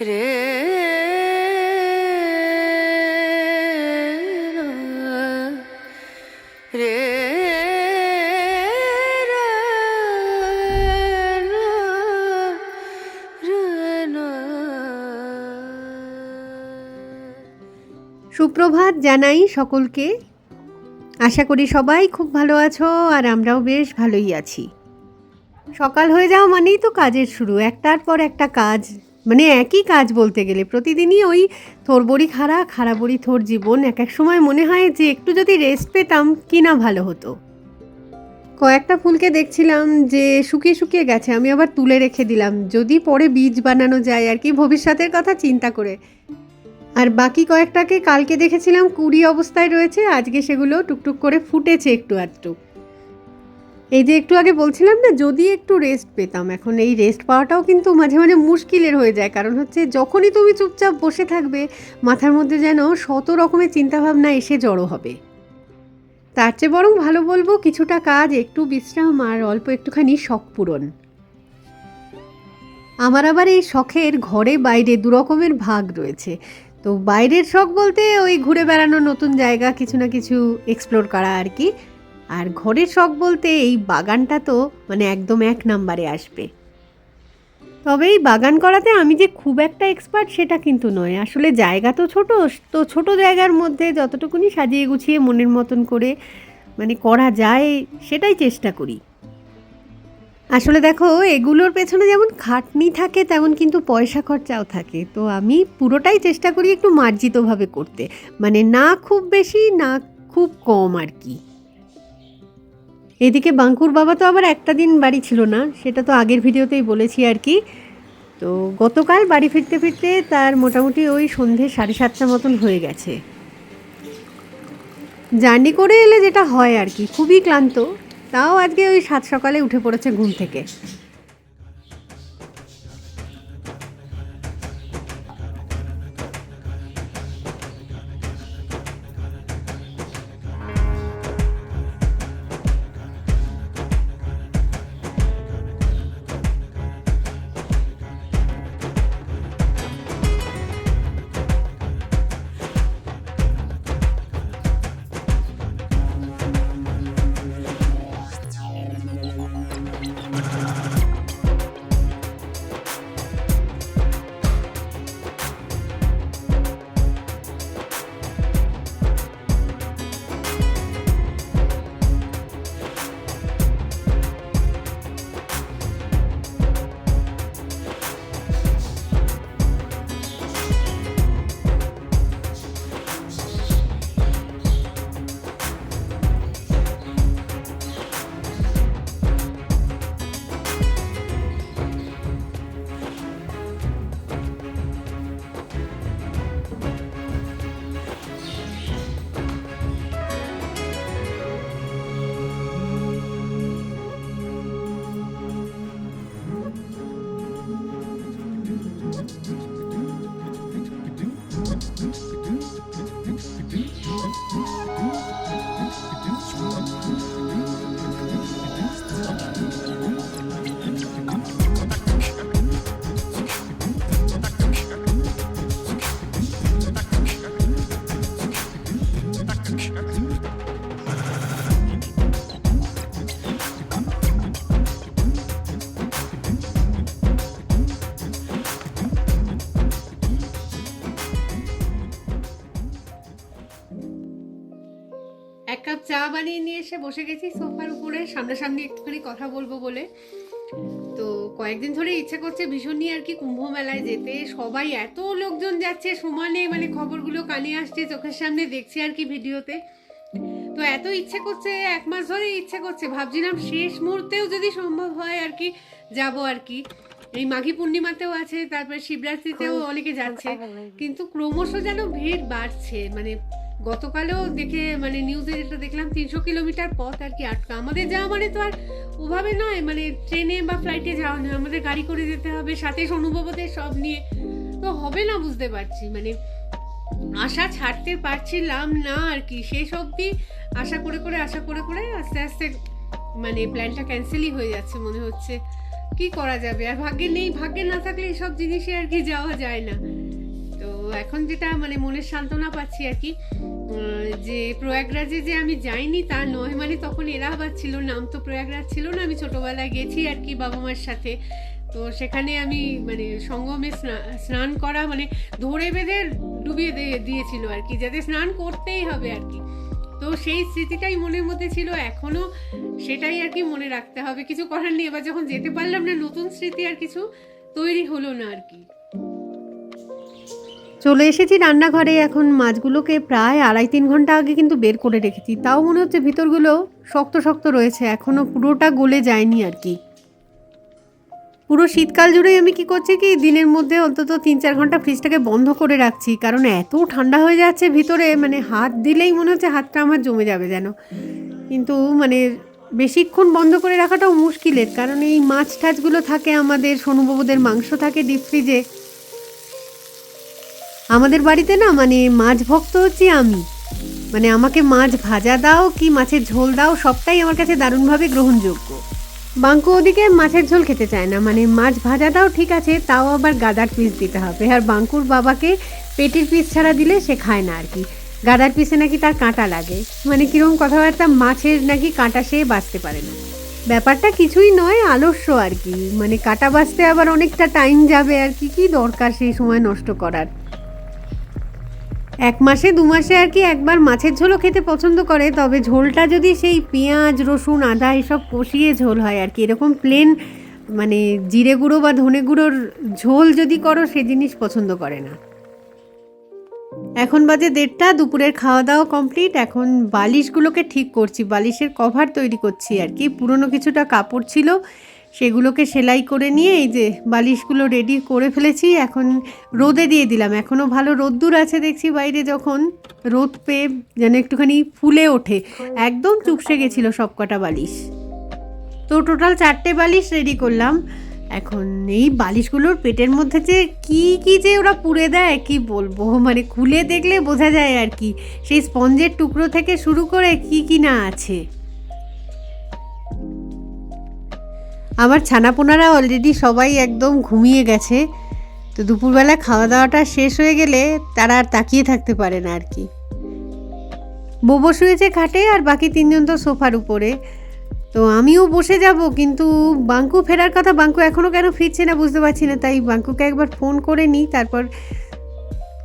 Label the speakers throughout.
Speaker 1: রে
Speaker 2: সুপ্রভাত জানাই সকলকে। আশা করি সবাই খুব ভালো আছো আর আমরাও বেশ ভালোই আছি। সকাল হয়ে যাওয়া মানেই তো কাজের শুরু। একটার পর একটা কাজ। মানে একই কাজ বলতে গেলে। প্রতিদিনই ওই থোর বড়ি খাড়া খাড়া বড়ি থোর জীবন। এক এক সময় মনে হয় যে একটু যদি রেস্ট পেতাম, কি না ভালো হতো। কয়েকটা ফুলকে দেখছিলাম যে শুকিয়ে শুকিয়ে গেছে, আমি আবার তুলে রেখে দিলাম। যদি পরে বীজ বানানো যায়, আর কি ভবিষ্যতের কথা চিন্তা করে। আর বাকি কয়েকটাকে কালকে দেখেছিলাম, কুড়ি অবস্থায় রয়েছে, আজকে সেগুলো টুকটুক করে ফুটেছে একটু আধটু। এই যে একটু আগে বলছিলাম না, যদি একটু রেস্ট পেতাম, এখন এই রেস্ট পাওয়াটাও কিন্তু মাঝে মাঝে মুশকিলের হয়ে যায়। কারণ হচ্ছে যখনই তুমি চুপচাপ বসে থাকবে, মাথার মধ্যে যেন শত রকমের চিন্তাভাবনা এসে জড়ো হবে। তার চেয়ে বরং ভালো বলব, কিছুটা কাজ, একটু বিশ্রাম আর অল্প একটুখানি শখ পূরণ। আমার আবার এই শখের ঘরে বাইরে দু রকমের ভাগ রয়েছে। তো বাইরের শখ বলতে ওই ঘুরে বেড়ানো নতুন জায়গা, কিছু না কিছু এক্সপ্লোর করা আর কি। আর ঘরের শখ বলতে এই বাগানটা তো মানে একদম এক নাম্বারে আসবে। তবে এই বাগান করাতে আমি যে খুব একটা এক্সপার্ট সেটা কিন্তু নয়। আসলে জায়গা তো ছোট তো ছোট জায়গার মধ্যে যতটুকুনি সাজিয়ে গুছিয়ে মনের মতন করে মানে করা যায় সেটাই চেষ্টা করি। আসলে দেখো, এগুলোর পেছনে যেমন খাটনি থাকে, তেমন কিন্তু পয়সা খরচাও থাকে। তো আমি পুরোটাই চেষ্টা করি একটু মার্জিতভাবে করতে। মানে না খুব বেশি, না খুব কম আর কি। এদিকে বাঙ্কুর বাবা তো আবার একটা দিন বাড়ি ছিল না, সেটা তো আগের ভিডিওতেই বলেছি আর কি। তো গতকাল বাড়ি ফিরতে ফিরতে তার মোটামুটি ওই সন্ধে সাড়ে সাতটা মতন হয়ে গেছে। জার্নি করে এলে যেটা হয় আর কি, খুবই ক্লান্ত, তাও আজকে ওই সাত সকালে উঠে পড়েছে ঘুম থেকে। এসে বসে গেছি সোফার উপরে সামনাসামনি একটুখানি কথা বলব বলে। তো কয়েকদিন ধরে ইচ্ছে করছে ভীষণই আর কি কুম্ভ মেলায় যেতে। সবাই এত লোকজন যাচ্ছে সমানে মানে খবরগুলো কানে আসছে চোখের সামনে দেখছি আর কি ভিডিওতে। তো এত ইচ্ছে করছে এক মাস ধরে ইচ্ছে করছে। ভাবছিলাম শেষ মুহূর্তেও যদি সম্ভব হয় আর কি যাব আর কি। এই মাঘী পূর্ণিমাতেও আছে তারপরে শিবরাত্রিতেও অনেকে যাচ্ছে। কিন্তু ক্রমশ যেন ভিড় বাড়ছে মানে গতকালও দেখে মানে নিউজে যেটা দেখলাম, তিনশো কিলোমিটার পথ আর কি আটকা। আমাদের যাওয়া মানে তো আর ওভাবে নয় মানে ট্রেনে বা ফ্লাইটে যাওয়া নয়। আমাদের গাড়ি করে যেতে হবে, সাথে অনুভবদের সব নিয়ে। তো হবে না বুঝতে পারছি মানে আশা ছাড়তে পারছিলাম না আর কি। শেষ অবধি আশা করে করে, আশা করে করে আস্তে আস্তে মানে প্ল্যানটা ক্যান্সেলই হয়ে যাচ্ছে মনে হচ্ছে। কি করা যাবে? আর ভাগ্যে নেই, ভাগ্যে না থাকলে এসব জিনিসে আর কি যাওয়া যায় না। এখন যেটা মানে মনের সান্ত্বনা পাচ্ছি আর কি যে প্রয়াগরাজে যে আমি যাইনি তা নয় মানে তখন এলাহাবাদ ছিল, নাম তো প্রয়াগরাজ ছিল না, আমি ছোটবেলায় গেছি আর কি বাবা মার সাথে। তো সেখানে আমি মানে সঙ্গমে স্না- স্নান করা মানে ধরে বেঁধে ডুবিয়ে দিয়ে- দিয়েছিল আর কি, যাতে স্নান করতেই হবে আর কি। তো সেই স্মৃতিটাই মনের মধ্যে ছিল এখনও সেটাই আর কি মনে রাখতে হবে। কিছু করার নেই, এবার যখন যেতে পারলাম না, নতুন স্মৃতি আর কিছু তৈরি হলো না আর কি। চলে এসেছি রান্নাঘরে। এখন মাছগুলোকে প্রায় আড়াই তিন ঘণ্টা আগে কিন্তু বের করে রেখেছি। তাও মনে হচ্ছে ভিতরগুলো শক্ত শক্ত রয়েছে। এখনও পুরোটা গলে যায়নি আর কি। পুরো শীতকাল জুড়েই আমি কি করছি কি, দিনের মধ্যে অন্তত তিন চার ঘণ্টা ফ্রিজটাকে বন্ধ করে রাখছি। কারণ এত ঠান্ডা হয়ে যাচ্ছে ভিতরে মানে হাত দিলেই মনে হচ্ছে হাতটা আমার জমে যাবে যেন। কিন্তু মানে বেশিক্ষণ বন্ধ করে রাখাটাও মুশকিলের। কারণ এই মাছ টাছগুলো থাকে আমাদের সোনুবাবুদের মাংস থাকে ডিপ ফ্রিজে। আমাদের বাড়িতে না মানে মাছ ভক্ত হচ্ছি আমি। মানে আমাকে মাছ ভাজা দাও কি মাছের ঝোল দাও সবটাই আমার কাছে দারুণভাবে গ্রহণযোগ্য। বাঙ্কু ওদিকে মাছের ঝোল খেতে চায় না মানে মাছ ভাজা দাও ঠিক আছে, তাও আবার গাদার পিস দিতে হবে। আর বাঙ্কুর বাবাকে পেটির পিস ছাড়া দিলে সে খায় না আর কি। গাদার পিসে নাকি তার কাঁটা লাগে। মানে কীরকম কথাবার্তা, মাছের নাকি কাঁটা সে বাঁচতে পারে না। ব্যাপারটা কিছুই নয়, আলস্য আর কি। মানে কাঁটা বাঁচতে আবার অনেকটা টাইম যাবে আর কি কি দরকার সেই সময় নষ্ট করার। এক মাসে, দু মাসে আর কি একবার মাছের ঝোলও খেতে পছন্দ করে, তবে ঝোলটা যদি সেই পেঁয়াজ, রসুন, আদা এসব কষিয়ে ঝোল হয় আর কি। এরকম প্লেন মানে জিরে গুঁড়ো বা ধনে গুঁড়োর ঝোল যদি করো, সে জিনিস পছন্দ করে না। এখন বাজে দেড়টা, দুপুরের খাওয়া দাওয়া কমপ্লিট এখন বালিশগুলোকে ঠিক করছি, বালিশের কভার তৈরি করছি আর কি। পুরনো কিছুটা কাপড় ছিল সেগুলোকে সেলাই করে নিয়ে এই যে বালিশগুলো রেডি করে ফেলেছি, এখন রোদে দিয়ে দিলাম। এখনও ভালো রোদ্দুর আছে দেখছি বাইরে যখন। রোদ পেয়ে যেন একটুখানি ফুলে ওঠে। একদম চুপসে গেছিল সব কটা বালিশ। তো টোটাল চারটে বালিশ রেডি করলাম। এখন এই বালিশগুলোর পেটের মধ্যে যে কি কি যে ওরা পুড়ে দেয়, কি বলব? মানে খুলে দেখলে বোঝা যায় আর কি। সেই স্পঞ্জের টুকরো থেকে শুরু করে কি কি না আছে। আমার ছানাপোনারা অলরেডি সবাই একদম ঘুমিয়ে গেছে। তো দুপুরবেলা খাওয়া দাওয়াটা শেষ হয়ে গেলে তারা আর তাকিয়ে থাকতে পারে না আর কি। বোবো শুয়েছে খাটে আর বাকি তিনজন তো সোফার উপরে। তো আমিও বসে যাব, কিন্তু বাঙ্কু ফেরার কথা বাঙ্কু এখনও কেন ফিরছে না বুঝতে পারছি না, তাই বাঙ্কুকে একবার ফোন করে নিই, তারপর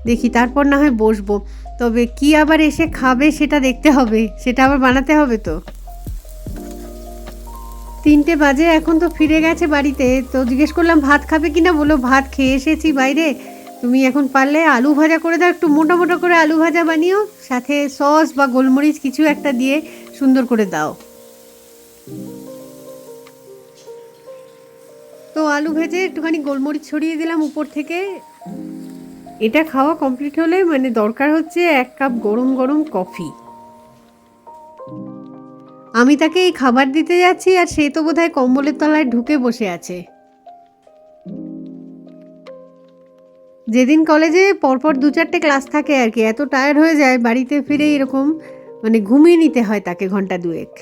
Speaker 2: দেখি, তারপর না হয় বসবো। তবে কি আবার এসে খাবে সেটা দেখতে হবে, সেটা আবার বানাতে হবে তো। তিনটে বাজে, এখন তো ফিরে গেছে বাড়িতে। তো জিজ্ঞেস করলাম, ভাত খাবে কিনা? বলো ভাত খেয়ে এসেছি বাইরে। তুমি এখন পারলে আলু ভাজা করে দাও, একটু মোটা মোটা করে আলু ভাজা বানিও, সাথে সস বা গোলমরিচ কিছু একটা দিয়ে সুন্দর করে দাও। তো আলু ভেজে একটুখানি গোলমরিচ ছড়িয়ে দিলাম উপর থেকে। এটা খাওয়া কমপ্লিট হলে মানে দরকার হচ্ছে এক কাপ গরম গরম কফি। আমি তাকে এই খাবার দিতে যাচ্ছি আর সে তো বোধহয় কম্বলের তলায় ঢুকে বসে আছে। যেদিন কলেজে পরপর দু চারটে ক্লাস থাকে আর কি, এত টায়ার্ড হয়ে যায়, বাড়িতে ফিরে এরকম মানে ঘুমিয়ে নিতে হয় তাকে ঘণ্টা দুয়েক।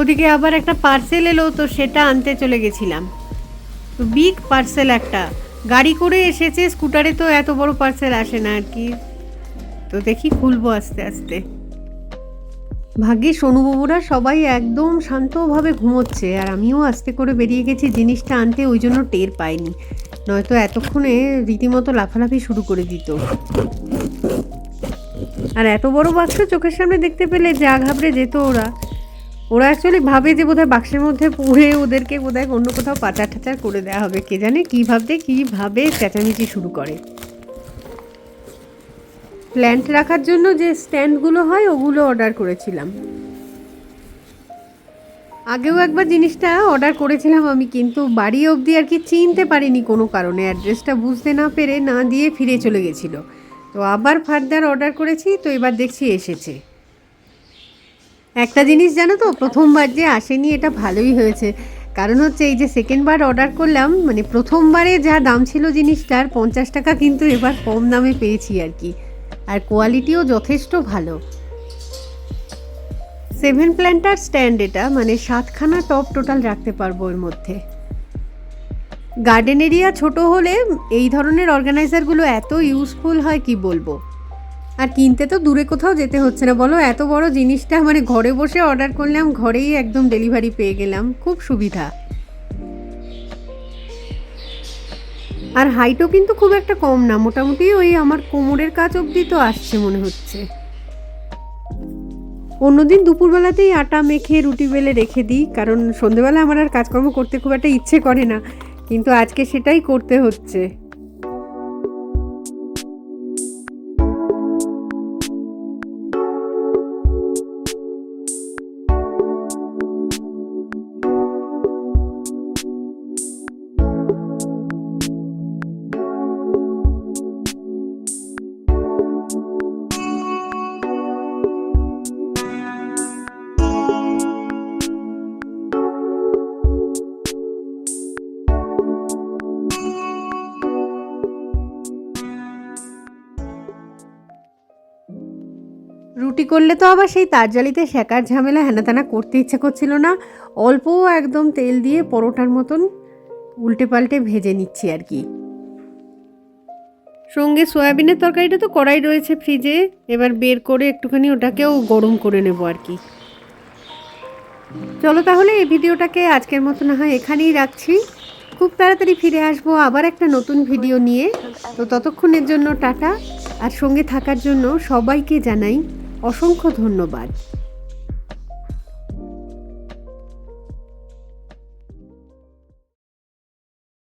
Speaker 2: ওদিকে আবার একটা পার্সেল এলো, তো সেটা আনতে চলে গেছিলাম। তো বিগ পার্সেল একটা, গাড়ি করে এসেছে স্কুটারে তো এত বড় পার্সেল আসে না আর কি। তো দেখি খুলবো আস্তে আস্তে। ভাগ্যে সোনুবাবুরা সবাই একদম শান্তভাবে ঘুমোচ্ছে, আর আমিও আস্তে করে বেরিয়ে গেছি, জিনিসটা আনতে ওই জন্য টের পাইনি। নয়তো এতক্ষণে রীতিমতো লাফালাফি শুরু করে দিত। আর এত বড় বাক্স চোখের সামনে দেখতে পেলে যা ঘাবড়ে যেত ওরা। ওরা অ্যাকচুয়ালি ভাবে যে বোধহয় বাক্সের মধ্যে পুড়ে ওদেরকে বোধহয় অন্য কোথাও পাচার টাচার করে দেওয়া হবে। কে জানে কী ভাবতে কীভাবে চেঁচামেচি শুরু করে। প্ল্যান্ট রাখার জন্য যে স্ট্যান্ডগুলো হয়, ওগুলো অর্ডার করেছিলাম। আগেও একবার জিনিসটা অর্ডার করেছিলাম আমি, কিন্তু বাড়ি অবধি আর কি চিনতে পারিনি কোনো কারণে। অ্যাড্রেসটা বুঝতে না পেরে না দিয়ে ফিরে চলে গেছিল। তো আবার ফার্দার অর্ডার করেছি, তো এবার দেখছি এসেছে। একটা জিনিস জানো তো, প্রথমবার যে আসেনি, এটা ভালোই হয়েছে। কারণ হচ্ছে এই যে সেকেন্ডবার অর্ডার করলাম মানে প্রথমবারে যা দাম ছিল জিনিসটার পঞ্চাশ টাকা কিন্তু এবার কম দামে পেয়েছি আর কি। আর কোয়ালিটিও যথেষ্ট ভালো। সেভেন প্ল্যান্টার স্ট্যান্ড এটা মানে সাতখানা টপ টোটাল রাখতে পারব ওর মধ্যে। গার্ডেন এরিয়া ছোট হলে এই ধরনের অর্গানাইজারগুলো এত ইউজফুল হয় কি বলব? আর কিনতে তো দূরে কোথাও যেতে হচ্ছে না। বলো, এত বড় জিনিসটা মানে ঘরে বসে অর্ডার করলাম, ঘরেই একদম ডেলিভারি পেয়ে গেলাম। খুব সুবিধা। আর হাইটও কিন্তু খুব একটা কম না। মোটামুটি ওই আমার কোমরের কাজ অবধি তো আসছে মনে হচ্ছে। অন্যদিন দুপুরবেলাতেই আটা মেখে রুটি বেলে রেখে দিই, কারণ সন্ধেবেলা আমার আর কাজকর্ম করতে খুব একটা ইচ্ছে করে না। কিন্তু আজকে সেটাই করতে হচ্ছে। রুটি করলে তো আবার সেই তারজালিতে শেকার ঝামেলা হেনাতেনা করতে ইচ্ছে করছিল না। অল্প একদম তেল দিয়ে পরোটার মতন উল্টে পাল্টে ভেজে নিচ্ছি আর কি। সঙ্গে সয়াবিনের তরকারিটা তো কড়াই রয়েছে ফ্রিজে। এবার বের করে একটুখানি ওটাকেও গরম করে নেব আর কি। চলো তাহলে এই ভিডিওটাকে আজকের মতো না হয় এখানেই রাখছি। খুব তাড়াতাড়ি ফিরে আসব আবার একটা নতুন ভিডিও নিয়ে। তো ততক্ষণের জন্য টাটা। আর সঙ্গে থাকার জন্য সবাইকে জানাই অসংখ্য ধন্যবাদ।